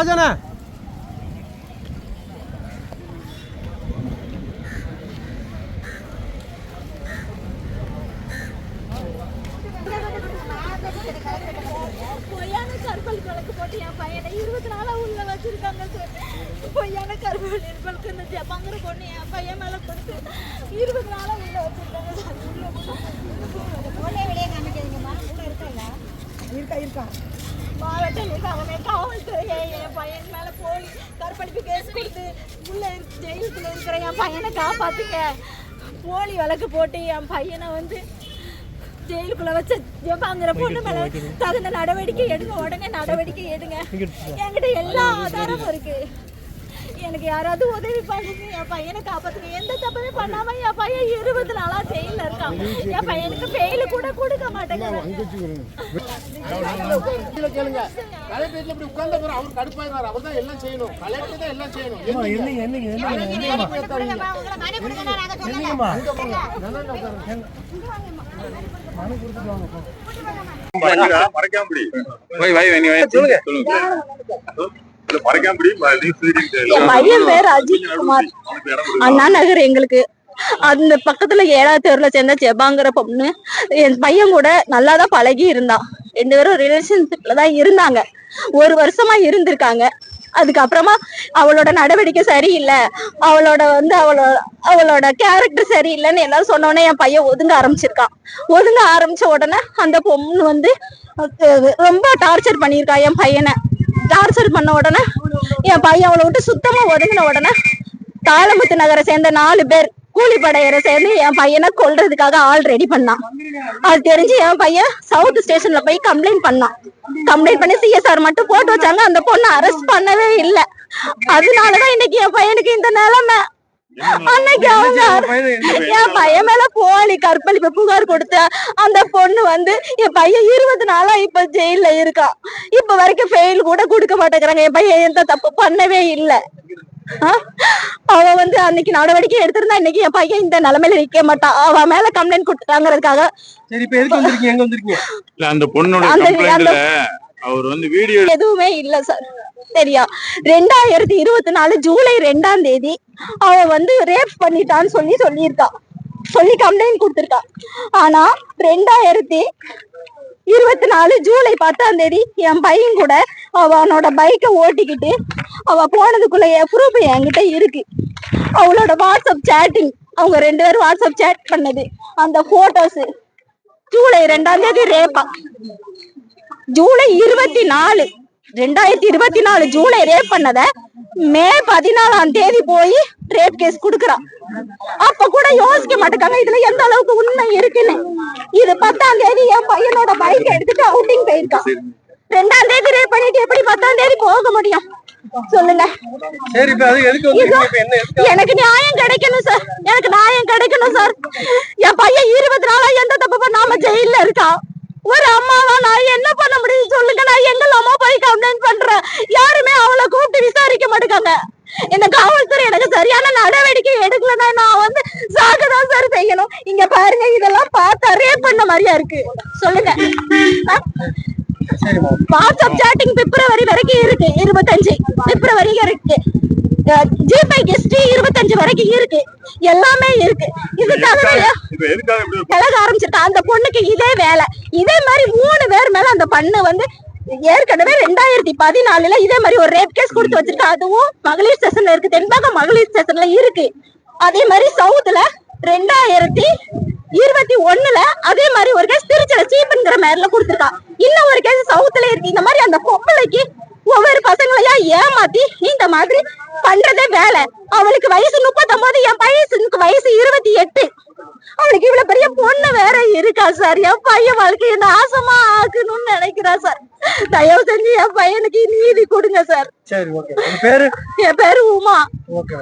ராஜாண்ணா. பொய்யான கருப்பல் கலக்கு போட்டு என் பையனை இருபது நாளா உள்ள வச்சிருக்காங்க சார் பொய்யான கருப்பல் கலக்கு இந்த ஜப்பாங்கிற என் பையன் மேல கொடுத்து இருபது நாளா உள்ள வச்சிருக்காங்க. சார் உள்ள பொண்ணை விடைய காமிக்கிறீங்கம்மா உள்ள இருக்கா இருக்கா இருக்கா. மாவட்ட நிர்வாகமே காவல்துறையே என் பையன் மேல போலி கற்பழிப்பு கேஸ் கொடுத்து உள்ள ஜெயிலுக்குள்ள இருக்கிற என் பையனை காப்பாத்துங்க. போலி வழக்கு போட்டு என் பையனை வந்து ஜெயிலுக்குள்ள வச்ச ஜெபாங்கிற பொண்ணு மேல தகுந்த நடவடிக்கை எடுங்க உடனே நடவடிக்கை எடுங்க. என்கிட்ட எல்லா ஆதாரமும் இருக்கு. எனக்கு யாராவது உதவி பண்ணுங்க என் பையனை காப்பாத்துங்க. எந்த தப்புமே பண்ணாம என் பையன் இருபது நாளா என் பையனுக்கு பெயில கூட கொடுக்க மாட்டேங்கிறாங்க கேளுங்க கலெக்டரேட்ல இப்படி உட்கார்ந்த பிறகு அவர் கடுப்பாயினார் அவர் தான் எல்லாம் செய்யணும் கலெக்டர் தான் எல்லாம் செய்யணும் என்னங்க சொல்லுங்க. சொல்லுங்க. பையன் பேர் அஜித் குமார். அண்ணா நகர் எங்களுக்கு அந்த பக்கத்துல ஏழாவது தெருல சேர்ந்த ஜெபாங்கிற பொண்ணு என் பையன் கூட நல்லா தான் பழகி இருந்தான் ரெண்டு பேரும் ரிலேஷன்ஷிப்ல தான் இருந்தாங்க. ஒரு வருஷமா இருந்திருக்காங்க. அதுக்கப்புறமா அவளோட நடவடிக்கை சரியில்லை. அவளோட வந்து அவளோட அவளோட கேரக்டர் சரியில்லைன்னு எல்லாரும் சொன்னோடனே என் பையன் ஒதுங்க ஆரம்பிச்சிருக்கான். ஒதுங்க ஆரம்பிச்ச உடனே அந்த பொண்ணு வந்து ரொம்ப டார்ச்சர் பண்ணியிருக்கா என் பையனை. டார்ச்சர் பண்ண உடனே என் பையன் அவளை விட்டு சுத்தமா ஒதுங்கின உடனே தாளமுத்து நகரை சேர்ந்த நாலு பேர் கூலிப்படையரை சேர்ந்து என் பையனை கொல்றதுக்காக ஆள் ரெடி பண்ணான். அது தெரிஞ்சு என் பையன் சவுத் ஸ்டேஷன்ல போய் கம்ப்ளைண்ட் பண்ணான். கம்ப்ளைண்ட் பண்ணி சிஎஸ்ஆர் மட்டும் போட்டு வச்சாங்க. அந்த பொண்ணை அரெஸ்ட் பண்ணவே இல்லை. அதனாலதான் இன்னைக்கு என் பையனுக்கு இந்த நிலைமை. அன்னைக்கு அவங்க என் பையன் மேல போலி கற்பழிப்பு புகார் கொடுத்த அந்த பொண்ணு வந்து என் பையன் இருபது நாளா இப்ப ஜெயில்ல இருக்கான். இப்ப வரைக்கும் ஃபெயில் கூட கொடுக்க மாட்டேங்கிறாங்க. என் பையன் எந்த தப்பு பண்ணவே இல்ல? அவ வந்து அன்னைக்கு நடவடிக்கை எடுத்திருந்தா இன்னைக்கு என் பையன் இந்த நிலைமையில நிக்க மாட்டான். அவ மேல கம்ப்ளைண்ட் கொடுத்தாங்கிறதுக்காக சரி இப்ப எதுக்கு வந்திருக்கீங்க? எங்க வந்திருக்கீங்க? இல்ல அந்த பொண்ணோட கம்ப்ளைண்ட்ல அவர் வந்து வீடியோ எதுவுமே இல்ல சார் சரியா? ரெண்டாயிரத்தி இருபத்தி நாலு ஜூலை ரெண்டாம் தேதி அவ வந்து ரேப் பண்ணிட்டான்னு சொல்லி சொல்லியிருக்கா. சொல்லி கம்ப்ளைண்ட் கொடுத்திருக்கா. ஆனா ரெண்டாயிரத்தி இருபத்தி நாலு ஜூலை பத்தாம் தேதி என் பையன் கூட அவனோட பைக்கை ஓட்டிக்கிட்டு அவ போனதுக்குள்ள ப்ரூஃப் என்கிட்ட இருக்கு. அவளோட வாட்ஸ்அப் சேட்டிங் அவங்க ரெண்டு பேரும் வாட்ஸ்அப் சேட் பண்ணது. அந்த போட்டோஸ் ஜூலை ரெண்டாம் தேதி ரேப்பா ஜூலை இருபத்தி நாலு ரெண்டாயிரத்தி இருபத்தி நாலு ஜூலை ரேப் பண்ணத மே பதினாலாம் தேதி போய் ரேப் கேஸ் குடுக்கறான் அப்ப கூட யோசிக்க மாட்டேங்காங்க இதுல எந்த அளவுக்கு உண்மை இருக்குன்னு. இது பத்தாம் தேதி என் பையனோட பைக் எடுத்துட்டு அவுட்டிங் போயிருக்கான். ரெண்டாம் தேதி ரேப் பண்ணிட்டு எப்படி பத்தாம் தேதி போக முடியும்? சொல்லுங்க. எனக்கு நியாயம் கிடைக்கணும் சார் எனக்கு நியாயம் கிடைக்கணும் சார் என் பையன் இருபது நாளா எந்த தப்பு பண்ணாம ஜெயில்ல இருக்கான். ஒரு அம்மாவா நான் என்ன பண்ண முடியும்? சொல்லுங்க. நான் எங்கள் அம்மா போய் கம்ப்ளைண்ட் பண்றேன்? யாருமே அவளை கூப்பிட்டு விசாரிக்க மாட்டேங்காங்க இந்த காவல்துறை எனக்கு சரியான நடவடிக்கை எடுக்கலன்னா நான் வந்து சாகதான் சார் செய்யணும். இங்க பாருங்க இதெல்லாம் பார்த்தா ரேப் பண்ண மாதிரியா இருக்கு. சொல்லுங்க. வாட்ஸ்அப் சாட்டிங் பிப்ரவரி வரைக்கும் இருக்கு இருபத்தஞ்சு. பிப்ரவரி இருக்கு. ஜிபே கெஸ்ட் இருபத்தஞ்சு வரைக்கும் இருக்கு. எல்லாமே இருக்கு. இது பழக ஆரம்பிச்சிருக்கா? அந்த பொண்ணுக்கு இதே வேலை. இதே மாதிரி மூணு பேர் மேல அந்த பண்ணு வந்து ஏற்கனவே ரெண்டாயிரத்தி பதினாலுல இதே மாதிரி ஒரு ரேப் கேஸ் கொடுத்து வச்சிருக்கா. அதுவும் மகளிர் ஸ்டேஷன்ல இருக்கு. தென்பாக மகளிர் ஸ்டேஷன்ல இருக்கு. அதே மாதிரி சவுத்துல ரெண்டாயிரத்தி இருபத்தி ஒண்ணுல அதே மாதிரி ஒரு கேஸ் திருச்சியில சீப்புங்கிற மேர்ல கொடுத்துருக்கா. இன்னும் ஒரு கேஸ் சவுத்துல இருக்கு. இந்த மாதிரி அந்த பொம்பளைக்கு ஒவ்வொரு பசங்களையா ஏமாத்தி இந்த மாதிரி பண்றதே வேலை. அவளுக்கு வயசு முப்பத்தொன்பது என் பையனுக்கு வயசு இருபத்தி எட்டு. அவளுக்கு இவ்வளவு பெரிய பொண்ணு வேற இருக்கா சார்? என் பையன் வாழ்க்கையை நாசமா ஆக்கணும்னு நினைக்கிறா சார். தயவு செஞ்சு என் பையனுக்கு நீதி கொடுங்க சார். சரி ஓகே பேரு? என் பேரு உமா. ஓகே